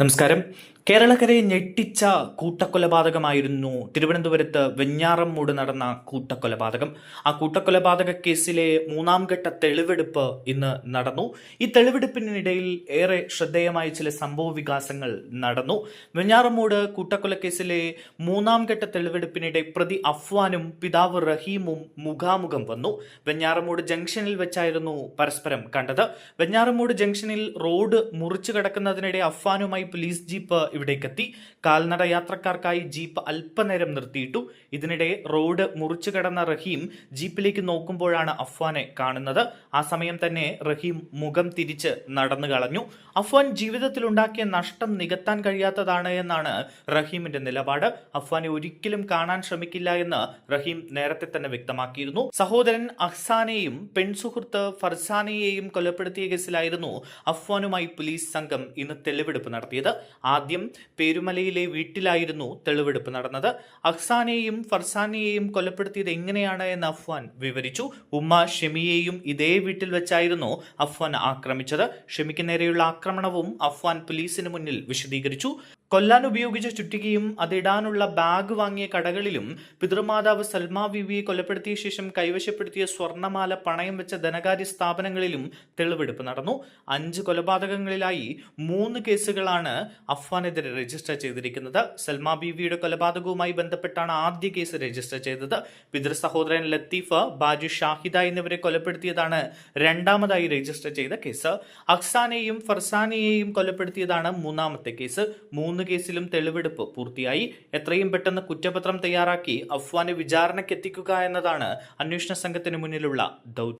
നമസ്കാരം. കേരളക്കരയെ ഞെട്ടിച്ച കൂട്ടക്കൊലപാതകമായിരുന്നു തിരുവനന്തപുരത്ത് വെഞ്ഞാറമ്മൂട് നടന്ന കൂട്ടക്കൊലപാതകം. ആ കൂട്ടക്കൊലപാതക കേസിലെ മൂന്നാം ഘട്ട തെളിവെടുപ്പ് ഇന്ന് നടന്നു. ഈ തെളിവെടുപ്പിനിടയിൽ ഏറെ ശ്രദ്ധേയമായ ചില സംഭവ വികാസങ്ങൾ നടന്നു. കൂട്ടക്കൊല കൂട്ടക്കൊലക്കേസിലെ മൂന്നാം ഘട്ട തെളിവെടുപ്പിനിടെ പ്രതി അഫ്വാനും പിതാവ് റഹീമും മുഖാമുഖം വന്നു. വെഞ്ഞാറമ്മൂട് ജംഗ്ഷനിൽ വെച്ചായിരുന്നു പരസ്പരം കണ്ടത്. വെഞ്ഞാറമ്മൂട് ജംഗ്ഷനിൽ റോഡ് മുറിച്ചു കടക്കുന്നതിനിടെ അഫ്വാനുമായി പോലീസ് ജീപ്പ് ഇവിടേക്കെത്തി. കാൽനട യാത്രക്കാർക്കായി ജീപ്പ് അല്പനേരം നിർത്തിയിട്ടു. ഇതിനിടെ റോഡ് മുറിച്ചു കടന്ന റഹീം ജീപ്പിലേക്ക് നോക്കുമ്പോഴാണ് അഫ്വാനെ കാണുന്നത്. ആ സമയം തന്നെ റഹീം മുഖം തിരിച്ച് നടന്നു കളഞ്ഞു. അഫ്വാൻ ജീവിതത്തിലുണ്ടാക്കിയ നഷ്ടം നികത്താൻ കഴിയാത്തതാണ് എന്നാണ് റഹീമിന്റെ നിലപാട്. അഫ്വാനെ ഒരിക്കലും കാണാൻ ശ്രമിക്കില്ല എന്ന് റഹീം നേരത്തെ തന്നെ വ്യക്തമാക്കിയിരുന്നു. സഹോദരൻ അഹ്സാനെയും പെൺസുഹൃത്ത് ഫർസാനെയെയും കൊലപ്പെടുത്തിയ കേസിലായിരുന്നു അഫ്വാനുമായി പോലീസ് സംഘം ഇന്ന് തെളിവെടുപ്പ് നടത്തിയത്. ആദ്യം പേരുമലയിലെ വീട്ടിലായിരുന്നു തെളിവെടുപ്പ് നടന്നത്. അഹ്സാനെയും ഫർസാനെയും കൊലപ്പെടുത്തിയത് എങ്ങനെയാണ് എന്ന് അഫ്വാൻ വിവരിച്ചു. ഉമ്മ ഷെമിയെയും ഇതേ വീട്ടിൽ വെച്ചായിരുന്നു അഫ്വാൻ ആക്രമിച്ചത്. ഷെമിക്ക് നേരെയുള്ള ആക്രമണവും അഫ്വാൻ പോലീസിന് മുന്നിൽ വിശദീകരിച്ചു. കൊല്ലാൻ ഉപയോഗിച്ച ചുറ്റികയും അതിടാനുള്ള ബാഗ് വാങ്ങിയ കടകളിലും പിതൃമാതാവ് സൽമാ ബീവിയെ കൊലപ്പെടുത്തിയ ശേഷം കൈവശപ്പെടുത്തിയ സ്വർണമാല പണയം വെച്ച ധനകാര്യ സ്ഥാപനങ്ങളിലും തെളിവെടുപ്പ് നടന്നു. അഞ്ച് കൊലപാതകങ്ങളിലായി മൂന്ന് കേസുകളാണ് അഫ്വാനെതിരെ രജിസ്റ്റർ ചെയ്തിരിക്കുന്നത്. സൽമാ ബീവിയുടെ കൊലപാതകവുമായി ബന്ധപ്പെട്ടാണ് ആദ്യ കേസ് രജിസ്റ്റർ ചെയ്തത്. പിതൃ സഹോദരൻ ലത്തീഫ് ബാജു ഷാഹിദ എന്നിവരെ കൊലപ്പെടുത്തിയതാണ് രണ്ടാമതായി രജിസ്റ്റർ ചെയ്ത കേസ്. അക്സാനെയും ഫർസാനെയെയും കൊലപ്പെടുത്തിയതാണ് മൂന്നാമത്തെ കേസ്. മൂന്ന് കേസിലും തെളിവെടുപ്പ് പൂർത്തിയായി. എത്രയും പെട്ടെന്ന് കുറ്റപത്രം തയ്യാറാക്കി അഫ്വാനെ വിചാരണയ്ക്കെത്തിക്കുക എന്നതാണ് അന്വേഷണ സംഘത്തിന് മുന്നിലുള്ള ദൗത്യം.